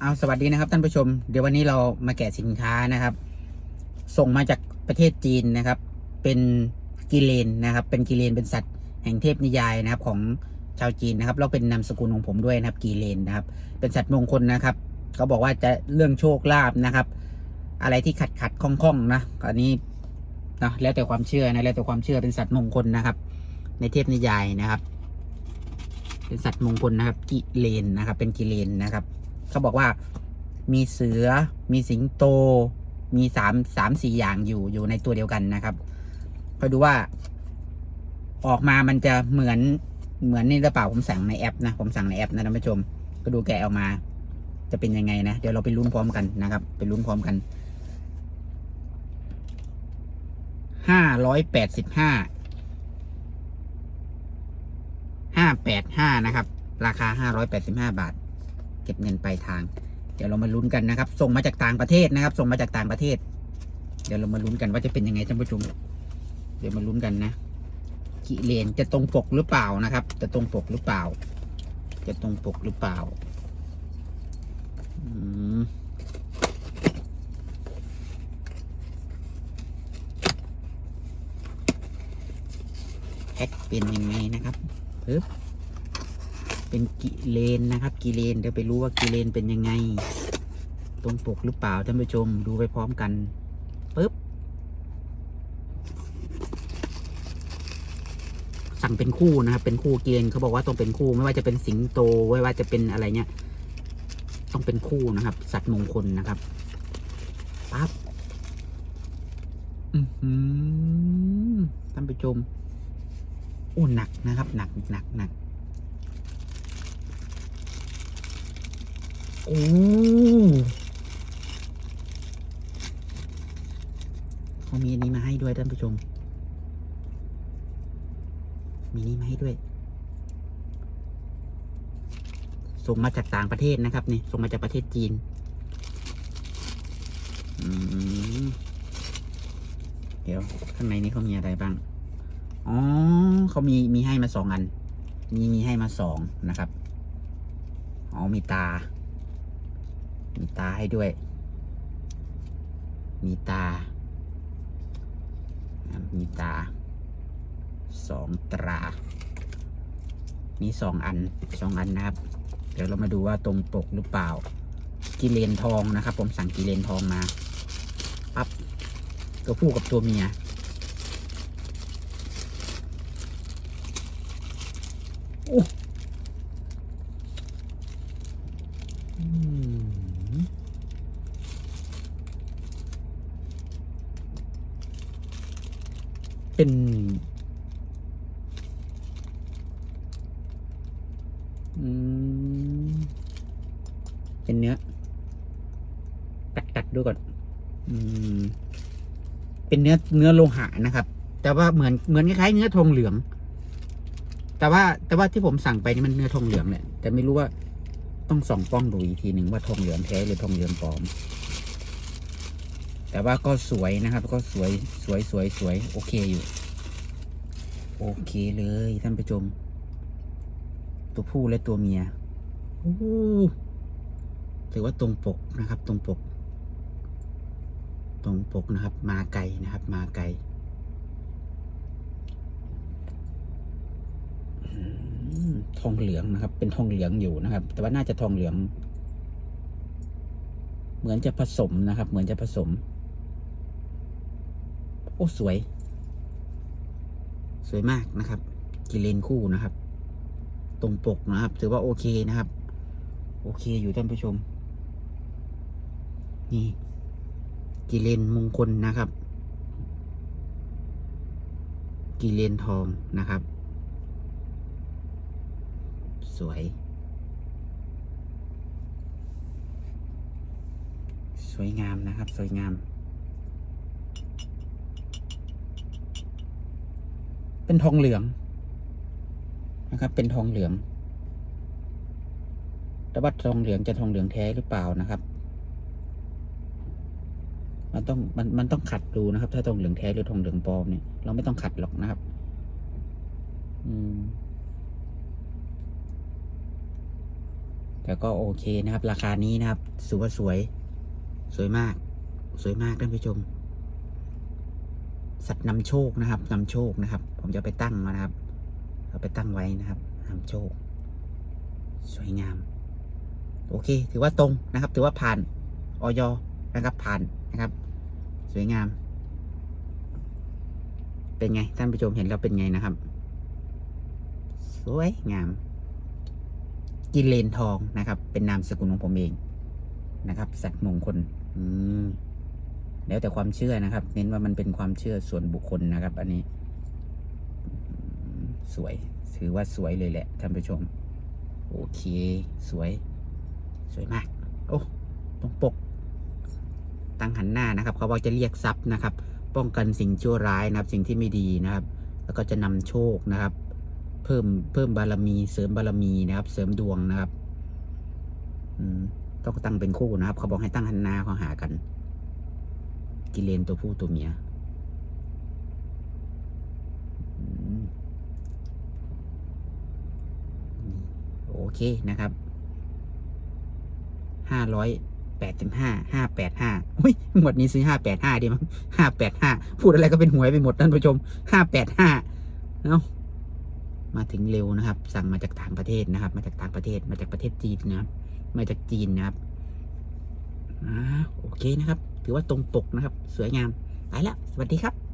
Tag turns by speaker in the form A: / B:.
A: เอาสวัสดีนะครับท่านผู้ชม เดี๋ยววันนี้เรามาแกะสินค้านะครับ ส่งมาจากประเทศจีนนะครับ เป็นกิเลนนะครับ เป็นกิเลนเป็นสัตว์แห่งเทพนิยายนะครับ ของชาวจีนนะครับแล้วเป็นนามสกุลของผมด้วยนะครับกีเลนนะครับ เป็นสัตว์มงคลนะครับเขาบอกว่าจะเรื่องโชคลาภนะครับ อะไรที่ขัดขัดๆข้องๆนะอันนี้นะแล้วแต่ความเชื่อนะแล้วแต่ความเชื่อเป็นสัตว์มงคลนะครับ ในเทพนิยายนะครับ เป็นสัตว์มงคลนะครับ กิเลนนะครับ เป็นกิเลนนะครับ เขาบอกว่า มีเสือ มีสิงโต มีสามสามสี่อย่างอยู่อยู่ในตัวเดียวกันนะครับคอยดูว่า ออกมามันจะเหมือนเหมือนนี่หรือเปล่าผมสั่งในแอปนะผมสั่งในแอปนะท่านผู้ชม ก็ดูแกะออกมา จะเป็นยังไงนะเดี๋ยวเราไปลุ้นพร้อมกันนะครับ ไปลุ้นพร้อมกันห้าร้อยแปดสิบห้าห้าแปดห้านะครับ ราคาห้าร้อยแปดสิบห้าบาท เก็บเงินปลายทาง เดี๋ยวเรามาลุ้นกันนะครับ ส่งมาจากต่างประเทศนะครับ ส่งมาจากต่างประเทศ เดี๋ยวเรามาลุ้นกันว่าจะเป็นยังไงท่านผู้ชม เดี๋ยวมาลุ้นกันนะกิเลนจะตรงปกหรือเปล่านะครับ จะตรงปกหรือเปล่า จะตรงปกหรือเปล่าอืมแพ็คเป็นยังไงนะครับปึ๊บ เป็นกิเลนนะครับ กิเลนเดี๋ยวไปรู้ว่ากิเลนเป็นยังไง ตรงปกหรือเปล่าท่านผู้ชมดูไปพร้อมกันปึ๊บสั่งเป็นคู่นะครับ เป็นคู่เกณฑ์เขาบอกว่าต้องเป็นคู่ไม่ว่าจะเป็นสิงโตไม่ว่าจะเป็นอะไรเนี้ยต้องเป็นคู่นะครับ สัตว์มงคลนะครับปั๊บอือหือท่านผู้ชมโอ้หนักนะครับ หนักหนักหนัก โอ้เขามีอันนี้มาให้ด้วยท่านผู้ชม มีนี่มาให้ด้วย ส่งมาจากต่างประเทศนะครับนี่ส่งมาจากประเทศจีนเดี๋ยวข้างในนี้เขามีอะไรบ้าง อ๋อเขามีมีให้มาสองอัน มีมีให้มาสองนะครับ อ๋อมีตา มีตาให้ด้วย มีตา มีตา สองตรานี่สองอันสองอันนะครับ เดี๋ยวเรามาดูว่าตรงปกหรือเปล่า กิเลนทองนะครับ ผมสั่งกิเลนทองมาปั๊บตัวผู้กับตัวเมียโอ้ม เป็น อืม เป็นเนื้อ ตัดตัดดูก่อน อืม เป็นเนื้อเนื้อโลหะนะครับ แต่ว่าเหมือนเหมือนคล้ายๆเนื้อทองเหลือง แต่ว่าแต่ว่าที่ผมสั่งไปนี่มันเนื้อทองเหลืองแหละแต่ไม่รู้ว่าต้องส่องกล้องดูอีกทีหนึ่งว่าทองเหลืองแท้หรือทองเหลืองปลอม แต่ว่าก็สวยนะครับ ก็สวยสวยสวยสวยโอเคอยู่ โอเคเลยท่านผู้ชม ตัวผู้และตัวเมียถือว่าตรงปกนะครับ ตรงปก ตรงปกนะครับ มาไกลนะครับ มาไกลทองเหลืองนะครับ เป็นทองเหลืองอยู่นะครับ แต่ว่าน่าจะทองเหลือง เหมือนจะผสมนะครับ เหมือนจะผสม โอ้สวย สวยมากนะครับกิเลนคู่นะครับ ตรงปกนะครับ ถือว่าโอเคนะครับ โอเคอยู่ท่านผู้ชม นี่กิเลนมงคลนะครับ กิเลนทองนะครับ สวย สวยงามนะครับ สวยงาม เป็นทองเหลืองนะครับ เป็นทองเหลืองแต่ว่าทองเหลืองจะทองเหลืองแท้หรือเปล่านะครับ มันต้องมันมันต้องขัดดูนะครับ ถ้าทองเหลืองแท้หรือทองเหลืองปลอมเนี่ยเราไม่ต้องขัดหรอกนะครับ อืมแต่ก็โอเคนะครับ ราคานี้นะครับถือว่าสวย สวยมาก สวยมากท่านผู้ชม สัตว์นำโชคนะครับนำโชคนะครับ ผมจะไปตั้งนะครับเอาไปตั้งไว้นะครับนำโชค สวยงาม โอเค ถือว่าตรงนะครับ ถือว่าผ่านออยนะครับผ่านนะครับ สวยงาม เป็นไงท่านผู้ชมเห็นแล้วเป็นไงนะครับ สวยงาม กินเลนทองนะครับ เป็นนามสกุลของผมเองนะครับ สัตว์มงคล อืม แล้วแต่ความเชื่อนะครับ เน้นว่ามันเป็นความเชื่อส่วนบุคคลนะครับ อันนี้ สวย ถือว่าสวยเลยแหละท่านผู้ชม โอเค สวย สวยมาก โอ้ตรงปก ตั้งหันหน้านะครับ เขาบอกจะเรียกทรัพย์นะครับ ป้องกันสิ่งชั่วร้ายนะครับ สิ่งที่ไม่ดีนะครับ แล้วก็จะนำโชคนะครับ เพิ่มเพิ่มบารมี เสริมบารมีนะครับ เสริมดวงนะครับ อืมต้องตั้งเป็นคู่นะครับ เขาบอกให้ตั้งหันหน้าเขาหากัน กิเลนตัวผู้ตัวเมียโอเคนะครับ ห้าร้อยแปดสิบห้า ห้าแปดห้าอุ้ย หมดนี้ซื้อห้าแปดห้าดีมั้งห้าแปดห้า พูดอะไรก็เป็นหวยไปหมดท่านผู้ชม ห้าแปดห้าเอ้ามาถึงเร็วนะครับ สั่งมาจากต่างประเทศนะครับ มาจากต่างประเทศ มาจากประเทศจีนนะครับ มาจากจีนนะครับ อ่า โอเคนะครับ ถือว่าตรงปกนะครับ สวยงามไปแล้วสวัสดีครับ